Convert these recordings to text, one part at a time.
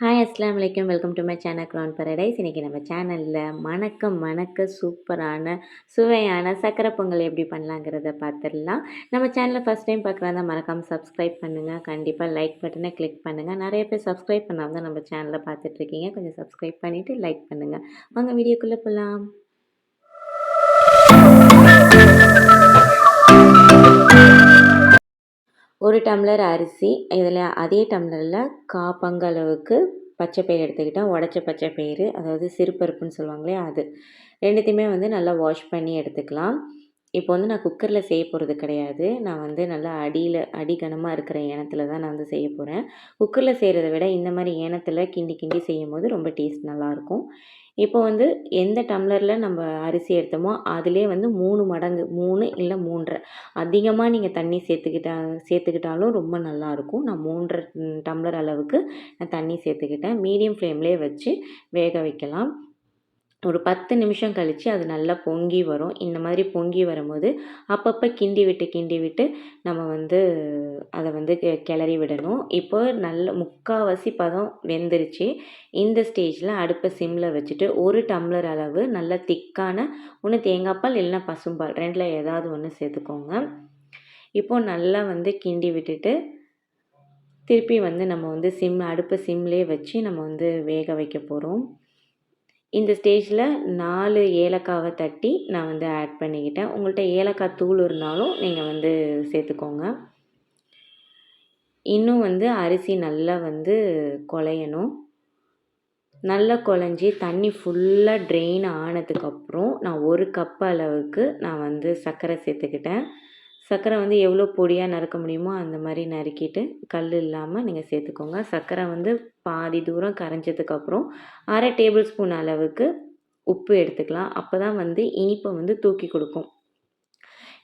Hi அஸ்லாம் வலைக்கம் welcome to my channel க்ரான் பரடைஸ் இன்றைக்கி நம்ம சேனலில் மணக்க மணக்க சூப்பரான சுவையான சக்கரை பொங்கல் எப்படி பண்ணலாங்கிறத பார்த்துடலாம். நம்ம சேனலை ஃபஸ்ட் டைம் பார்க்குறாங்க மறக்காமல் சப்ஸ்கிரைப் பண்ணுங்கள் கண்டிப்பாக லைக் பட்டனை கிளிக் பண்ணுங்கள் நிறைய பேர் சப்ஸ்கிரைப் பண்ணாமல் தான் நம்ம சேனலை பார்த்துட்ருக்கீங்க. கொஞ்சம் சப்ஸ்கிரைப் பண்ணிவிட்டு லைக் பண்ணுங்கள் வாங்க வீடியோக்குள்ளே போகலாம் ஒரு டம்ளர் அரிசி இதில் அதே டம்ளரில் கா அளவுக்கு பச்சை பயிறு எடுத்துக்கிட்டால் உடச்ச பச்சை பயிறு அதாவது சிறுபருப்புன்னு சொல்லுவாங்களே அது. ரெண்டுத்தையுமே வந்து நல்லா வாஷ் பண்ணி எடுத்துக்கலாம். இப்போ வந்து நான் குக்கரில் செய்ய போகிறது கிடையாது. நான் வந்து நல்லா அடியில் அடிகனமாக இருக்கிற ஏனத்தில் தான் நான் வந்து செய்ய போகிறேன் குக்கரில் செய்கிறத விட இந்த மாதிரி ஏனத்தில் கிண்டி கிண்டி செய்யும் போது ரொம்ப டேஸ்ட் நல்லாயிருக்கும் இப்போ வந்து எந்த டம்ளரில் நம்ம அரிசி எடுத்தோமோ அதிலே வந்து மூணு மடங்கு மூணு இல்லை மூன்றரை. அதிகமாக நீங்கள் தண்ணி சேர்த்துக்கிட்டா சேர்த்துக்கிட்டாலும் ரொம்ப நல்லாயிருக்கும் நான் மூன்றரை டம்ளர் அளவுக்கு நான் தண்ணி சேர்த்துக்கிட்டேன். மீடியம் ஃப்ளேம்லேயே வச்சு வேக வைக்கலாம். ஒரு பத்து நிமிஷம் கழித்து அது நல்லா பொங்கி வரும். இந்த மாதிரி பொங்கி வரும்போது அப்பப்போ கிண்டி விட்டு கிண்டி விட்டு நம்ம வந்து அதை வந்து கிளறி விடணும். இப்போ நல்ல முக்கால்வாசி பதம் வெந்துருச்சு. இந்த ஸ்டேஜில் அடுப்பை சிம்மில் வச்சுட்டு ஒரு டம்ளர் அளவு நல்ல திக்கான ஒன்று தேங்காய்ப்பால் இல்லைன்னா பசும்பால் ரெண்டில் ஏதாவது ஒன்று சேர்த்துக்கோங்க. இப்போது நல்லா வந்து கிண்டி விட்டுட்டு திருப்பி வந்து நம்ம வந்து சிம் அடுப்பை சிம்லேயே வச்சு நம்ம வந்து வேக வைக்க போகிறோம் இந்த ஸ்டேஜில் நாலு ஏலக்காவை தட்டி நான் வந்து ஆட் பண்ணிக்கிட்டேன். உங்கள்கிட்ட ஏலக்காய் தூள் இருந்தாலும் நீங்கள் வந்து சேர்த்துக்கோங்க. இன்னும் வந்து அரிசி நல்லா வந்து குழையணும் நல்லா குழஞ்சி தண்ணி ஃபுல்லாக ட்ரெயின் ஆனதுக்கப்புறம் நான் ஒரு கப் அளவுக்கு நான் வந்து சர்க்கரை சேர்த்துக்கிட்டேன். சர்க்கரை வந்து எவ்வளோ பொடியாக நறுக்க முடியுமோ அந்த மாதிரி நறுக்கிட்டு கல் இல்லாமல் நீங்கள் சேர்த்துக்கோங்க. சர்க்கரை வந்து பாதி தூரம் கரைஞ்சதுக்கப்புறம் அரை டேபிள் ஸ்பூன் அளவுக்கு உப்பு எடுத்துக்கலாம். அப்போ தான் வந்து இனிப்பை வந்து தூக்கி கொடுக்கும்.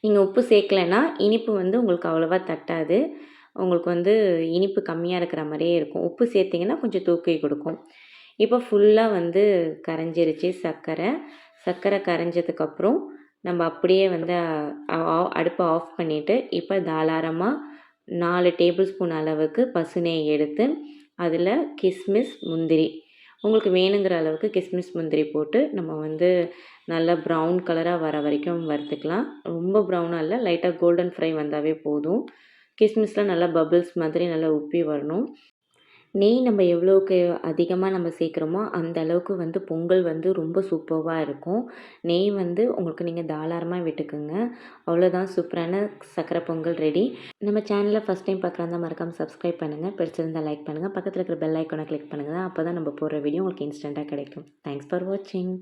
நீங்கள் உப்பு சேர்க்கலைன்னா இனிப்பு வந்து உங்களுக்கு அவ்வளோவா தட்டாது. உங்களுக்கு வந்து இனிப்பு கம்மியாக இருக்கிற மாதிரியே இருக்கும். உப்பு சேர்த்திங்கன்னா கொஞ்சம் தூக்கி கொடுக்கும். இப்போ ஃபுல்லாக வந்து கரைஞ்சிருச்சு சர்க்கரை. சர்க்கரை கரைஞ்சதுக்கப்புறம் நம்ம அப்படியே வந்து அடுப்பை ஆஃப் பண்ணிவிட்டு இப்போ தாராளமாக நாலு டேபிள் ஸ்பூன் அளவுக்கு பசு எடுத்து அதில் கிஸ்மிஸ் முந்திரி. உங்களுக்கு வேணுங்கிற அளவுக்கு கிஸ்மிஸ் முந்திரி போட்டு நம்ம வந்து நல்லா ப்ரௌன் கலராக வர வரைக்கும் வறுத்துக்கலாம். ரொம்ப ப்ரௌனாக இல்லை லைட்டாக கோல்டன் ஃப்ரை வந்தாவே போதும். கிஸ்மிஸ்லாம் நல்லா பபிள்ஸ் மாதிரி நல்லா உப்பி வரணும். நெய் நம்ம எவ்வளோக்கு அதிகமாக நம்ம சேர்க்குறோமோ அந்த அளவுக்கு வந்து பொங்கல் வந்து ரொம்ப சூப்பராக இருக்கும். நெய் வந்து உங்களுக்கு நீங்கள் தாராளமாக விட்டுக்குங்க. அவ்வளோதான் சூப்பரான சக்கரை பொங்கல் ரெடி. நம்ம சேனலில் ஃபஸ்ட் டைம் பார்க்குறாந்தா மறக்காமல் சப்ஸ்கிரைப் பண்ணுங்கள் பிடிச்சிருந்தால் லைக் பண்ணுங்கள் பக்கத்தில் இருக்கிற பெல் ஐக்கானை கிளிக் பண்ணுங்கள் அப்போ தான் நம்ம போடுற வீடியோ உங்களுக்கு இன்ஸ்டண்ட்டாக கிடைக்கும். தேங்க்ஸ் ஃபார் வாட்சிங்